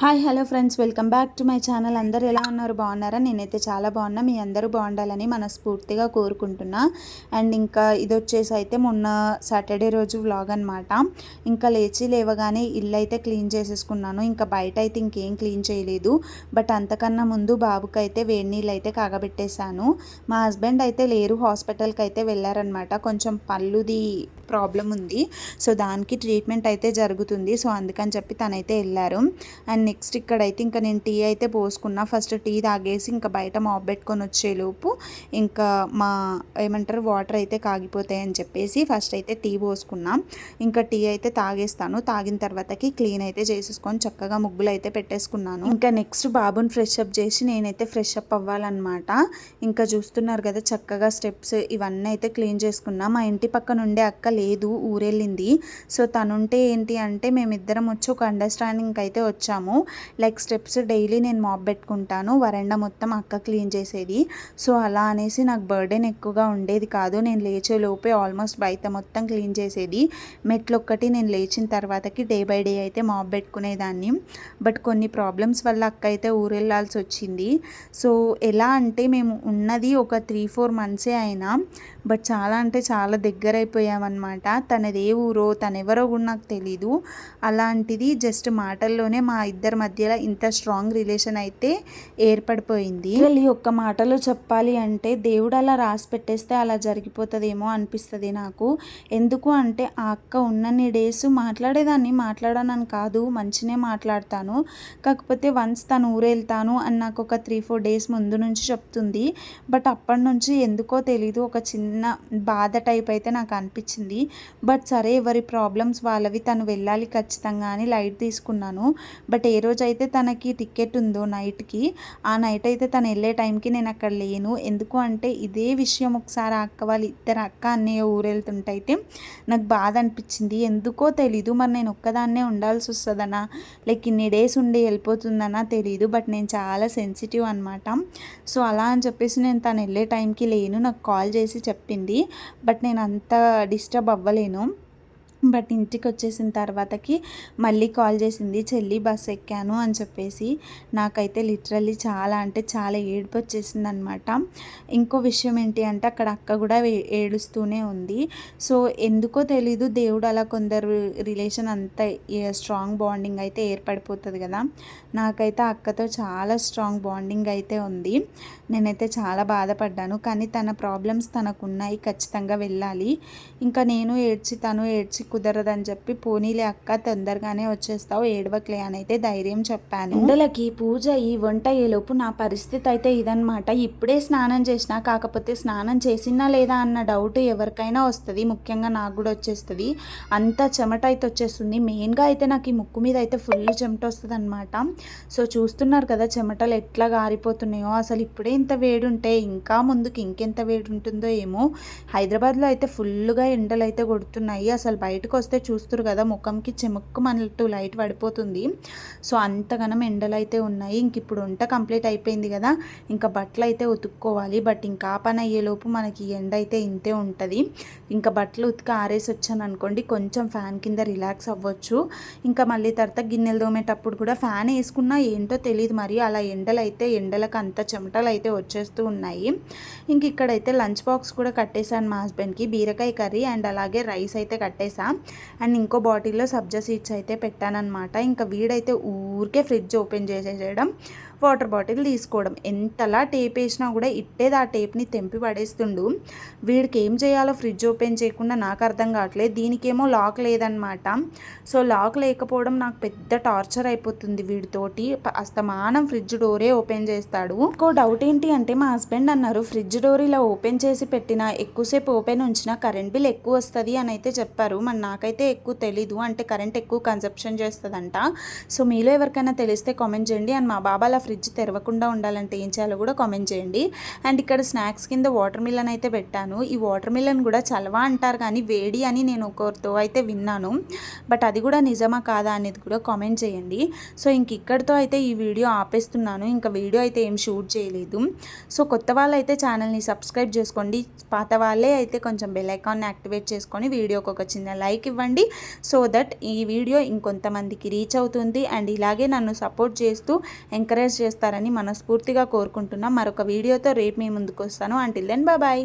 Hi hello friends. Welcome back to my channel. అందరూ ఎలా ఉన్నారు? బాగున్నారా? నేనైతే చాలా బాగున్నా. మీ అందరూ బాగుండాలని మనస్ఫూర్తిగా కోరుకుంటున్నా. అండ్ ఇంకా ఇది వచ్చేసి అయితే మొన్న సాటర్డే రోజు వ్లాగ్ అనమాట ఇంకా లేచి లేవగానే ఇల్లు అయితే క్లీన్ చేసేసుకున్నాను. ఇంకా బయట అయితే ఇంకేం క్లీన్ చేయలేదు. బట్ అంతకన్నా ముందు బాబుకి అయితే వేడి నీళ్ళు అయితే కాగబెట్టేశాను. మా హస్బెండ్ అయితే లేరు. హాస్పిటల్కి అయితే వెళ్ళారనమాట కొంచెం పళ్ళుది ప్రాబ్లం ఉంది. సో దానికి ట్రీట్మెంట్ అయితే జరుగుతుంది. సో అందుకని చెప్పి తనైతే వెళ్ళారు. అండ్ నెక్స్ట్ ఇక్కడైతే ఇంకా నేను టీ అయితే పోసుకున్నా. ఫస్ట్ టీ తాగేసి ఇంకా బయట మాప్ పెట్టుకొని వచ్చేలోపు ఇంకా మా ఏమంటారు వాటర్ అయితే కాగిపోతాయి అని చెప్పేసి ఫస్ట్ అయితే టీ పోసుకున్నాం. ఇంకా టీ అయితే తాగేస్తాను. తాగిన తర్వాతకి క్లీన్ అయితే చేసేసుకొని చక్కగా ముగ్గులు అయితే పెట్టేసుకున్నాను. ఇంకా నెక్స్ట్ బాబుని ఫ్రెష్ అప్ చేసి నేనైతే ఫ్రెష్ అప్ అవ్వాలన్నమాట. ఇంకా చూస్తున్నారు కదా చక్కగా స్టెప్స్ ఇవన్నీ అయితే క్లీన్ చేసుకున్నా. మా ఇంటి పక్కన ఉండే అక్క లేదు ఊరెళ్ళింది. సో తనుంటే ఏంటి అంటే మేమిద్దరం వచ్చి ఒక అండర్స్టాండింగ్ అయితే వచ్చాము. లైక్ స్టెప్స్ డైలీ నేను మాప్ పెట్టుకుంటాను. వరండా మొత్తం అక్క క్లీన్ చేసేది. సో అలా అనేసి నాకు బర్డెన్ ఎక్కువగా ఉండేది కాదు. నేను లేచే లోపే ఆల్మోస్ట్ బయట మొత్తం క్లీన్ చేసేది. మెట్లు ఒక్కటి నేను లేచిన తర్వాతకి డే బై డే అయితే మాప్ పెట్టుకునేదాన్ని. బట్ కొన్ని ప్రాబ్లమ్స్ వల్ల అక్క అయితే ఊరెళ్ళాల్సి వచ్చింది. సో ఎలా అంటే మేము ఉన్నది ఒక త్రీ ఫోర్ మంత్సే అయినా. బట్ చాలా అంటే చాలా దగ్గర అయిపోయామన్నమాట తనది ఏ ఊరో తనెవరో కూడా నాకు తెలీదు. అలాంటిది జస్ట్ మాటల్లోనే మా ఇద్దరు మధ్యలో ఇంత స్ట్రాంగ్ రిలేషన్ అయితే ఏర్పడిపోయింది. ఈ ఒక్క మాటలో చెప్పాలి అంటే దేవుడు అలా రాసి పెట్టేస్తే అలా జరిగిపోతుందేమో అనిపిస్తుంది నాకు. ఎందుకు అంటే ఆ అక్క ఉన్నన్ని డేస్ మాట్లాడేదాన్ని మాట్లాడానని కాదు మంచినే మాట్లాడతాను. కాకపోతే వన్స్ తను ఊరెళ్తాను అని నాకు ఒక త్రీ ఫోర్ డేస్ ముందు నుంచి చెప్తుంది. బట్ అప్పటి నుంచి ఎందుకో తెలీదు ఒక చిన్న బాధ టైప్ అయితే నాకు అనిపించింది. బట్ సరే ఎవరి ప్రాబ్లమ్స్ వాళ్ళవి తను వెళ్ళాలి ఖచ్చితంగా అని లైట్ తీసుకున్నాను. బట్ ఏ ఏ రోజైతే తనకి టికెట్ ఉందో నైట్కి ఆ నైట్ అయితే తను వెళ్ళే టైంకి నేను అక్కడ లేను. ఎందుకు అంటే ఇదే విషయం ఒకసారి అక్క వాళ్ళు ఇద్దరు అక్క అన్నయ్య ఊరెళ్తుంటే అయితే నాకు బాధ అనిపించింది. ఎందుకో తెలీదు మరి నేను ఒక్కదాన్నే ఉండాల్సి వస్తుందనా? లైక్ ఇన్ని డేస్ ఉండి వెళ్ళిపోతుందనా తెలీదు బట్ నేను చాలా సెన్సిటివ్ అనమాట సో అలా అని చెప్పేసి నేను తను వెళ్ళే టైంకి లేను. నాకు కాల్ చేసి చెప్పింది బట్ నేను అంత డిస్టర్బ్ అవ్వలేను. బట్ ఇంటికి వచ్చేసిన తర్వాతకి మళ్ళీ కాల్ చేసింది చెల్లి బస్ ఎక్కాను అని చెప్పేసి. నాకైతే లిటరల్లీ చాలా అంటే చాలా ఏడుపు వచ్చేసింది అనమాట ఇంకో విషయం ఏంటి అంటే అక్కడ అక్క కూడా ఏడుస్తూనే ఉంది. సో ఎందుకో తెలీదు దేవుడు అలా కొందరు రిలేషన్ అంత స్ట్రాంగ్ బాండింగ్ అయితే ఏర్పడిపోతుంది కదా. నాకైతే అక్కతో చాలా స్ట్రాంగ్ బాండింగ్ అయితే ఉంది. నేనైతే చాలా బాధపడ్డాను. కానీ తన ప్రాబ్లమ్స్ తనకున్నాయి ఖచ్చితంగా వెళ్ళాలి. ఇంకా నేను ఏడ్చి తను ఏడ్చి కుదరదని చెప్పి పోనీలే అక్క తొందరగానే వచ్చేస్తావు ఏడవక్లే అని అయితే ధైర్యం చెప్పాను. ఎండలకి పూజ ఈ వంట అయ్యేలోపు నా పరిస్థితి అయితే ఇదనమాట ఇప్పుడే స్నానం చేసినా కాకపోతే స్నానం చేసినా లేదా అన్న డౌట్ ఎవరికైనా వస్తుంది. ముఖ్యంగా నాకు కూడా వచ్చేస్తుంది. అంత చెమట అయితే వచ్చేస్తుంది. మెయిన్గా అయితే నాకు ఈ ముక్కు మీద అయితే ఫుల్ చెమట వస్తుంది అనమాట సో చూస్తున్నారు కదా చెమటలు ఎట్లా గారిపోతున్నాయో. అసలు ఇప్పుడే ఇంత వేడుంటే ఇంకా ముందుకు ఇంకెంత వేడి ఉంటుందో ఏమో. హైదరాబాద్లో అయితే ఫుల్గా ఎండలు అయితే కొడుతున్నాయి. అసలు బయట బయటకు వస్తే చూస్తారు కదా ముఖంకి చెముక్కు మనట్టు లైట్ పడిపోతుంది. సో అంతగానం ఎండలు అయితే ఉన్నాయి. ఇంక ఇప్పుడు వంట కంప్లీట్ అయిపోయింది కదా ఇంకా బట్టలు అయితే ఉతుక్కోవాలి. బట్ ఇంకా పని అయ్యేలోపు మనకి ఎండ అయితే ఇంతే ఉంటుంది. ఇంకా బట్టలు ఉతికి ఆరేసి వచ్చాను అనుకోండి కొంచెం ఫ్యాన్ కింద రిలాక్స్ అవ్వచ్చు. ఇంకా మళ్ళీ తర్వాత గిన్నెలు తోమేటప్పుడు కూడా ఫ్యాన్ వేసుకున్నా ఏంటో తెలియదు మరి. అలా ఎండలు అయితే ఎండలకు అంత చెమటలు అయితే వచ్చేస్తూ ఉన్నాయి. ఇంక ఇక్కడైతే లంచ్ బాక్స్ కూడా కట్టేశాను మా హస్బెండ్కి. బీరకాయ కర్రీ అండ్ అలాగే రైస్ అయితే కట్టేశాను అండ్ ఇంకో బాటిల్లో సబ్జా సీడ్స్ అయితే పెట్టానమాట ఇంకా వీడైతే ఊరికే ఫ్రిడ్జ్ ఓపెన్ చేసేయడం వాటర్ బాటిల్ తీసుకోవడం. ఎంతలా టేప్ వేసినా కూడా ఇట్టేది ఆ టేప్ని తెంపి పడేస్తుండు. వీడికి ఏం చేయాలో ఫ్రిడ్జ్ ఓపెన్ చేయకుండా నాకు అర్థం కావట్లేదు. దీనికేమో లాక్ లేదనమాట సో లాక్ లేకపోవడం నాకు పెద్ద టార్చర్ అయిపోతుంది వీడితోటి. అస్తమానం ఫ్రిడ్జ్ డోరే ఓపెన్ చేస్తాడు. ఇంకో డౌట్ ఏంటి అంటే మా హస్బెండ్ అన్నారు ఫ్రిడ్జ్ డోర్ ఇలా ఓపెన్ చేసి పెట్టిన ఎక్కువసేపు ఓపెన్ ఉంచిన కరెంట్ బిల్ ఎక్కువ వస్తుంది అని అయితే చెప్పారు. నాకైతే ఎక్కువ తెలీదు. అంటే కరెంట్ ఎక్కువ కన్సెప్షన్ చేస్తుందంట. సో మీలో ఎవరికైనా తెలిస్తే కామెంట్ చేయండి. అండ్ మా బాబాల ఫ్రిడ్జ్ తెరవకుండా ఉండాలంటే ఏం చేయాలో కూడా కామెంట్ చేయండి. అండ్ ఇక్కడ స్నాక్స్ కింద వాటర్ మిలన్ అయితే పెట్టాను. ఈ వాటర్ మిలన్ కూడా చలవా అంటారు కానీ వేడి అని నేను ఒకరితో అయితే విన్నాను. బట్ అది కూడా నిజమా కాదా అనేది కూడా కామెంట్ చేయండి. సో ఇంక ఇక్కడితో అయితే ఈ వీడియో ఆపేస్తున్నాను. ఇంకా వీడియో అయితే ఏం షూట్ చేయలేదు. సో కొత్త వాళ్ళు అయితే ఛానల్ని సబ్స్క్రైబ్ చేసుకోండి. పాత వాళ్ళే అయితే కొంచెం బెల్ ఐకాన్ని యాక్టివేట్ చేసుకొని వీడియోకి ఒక చిన్న లైక్ ఇవ్వండి సో దట్ ఈ వీడియో ఇంకొంతమందికి రీచ్ అవుతుంది అండ్ ఇలాగే నన్ను సపోర్ట్ చేస్తూ ఎంకరేజ్ చేస్తారని మనస్ఫూర్తిగా కోరుకుంటున్నాం. మరొక వీడియోతో రేపు మీ ముందుకు వస్తాను. Until then bye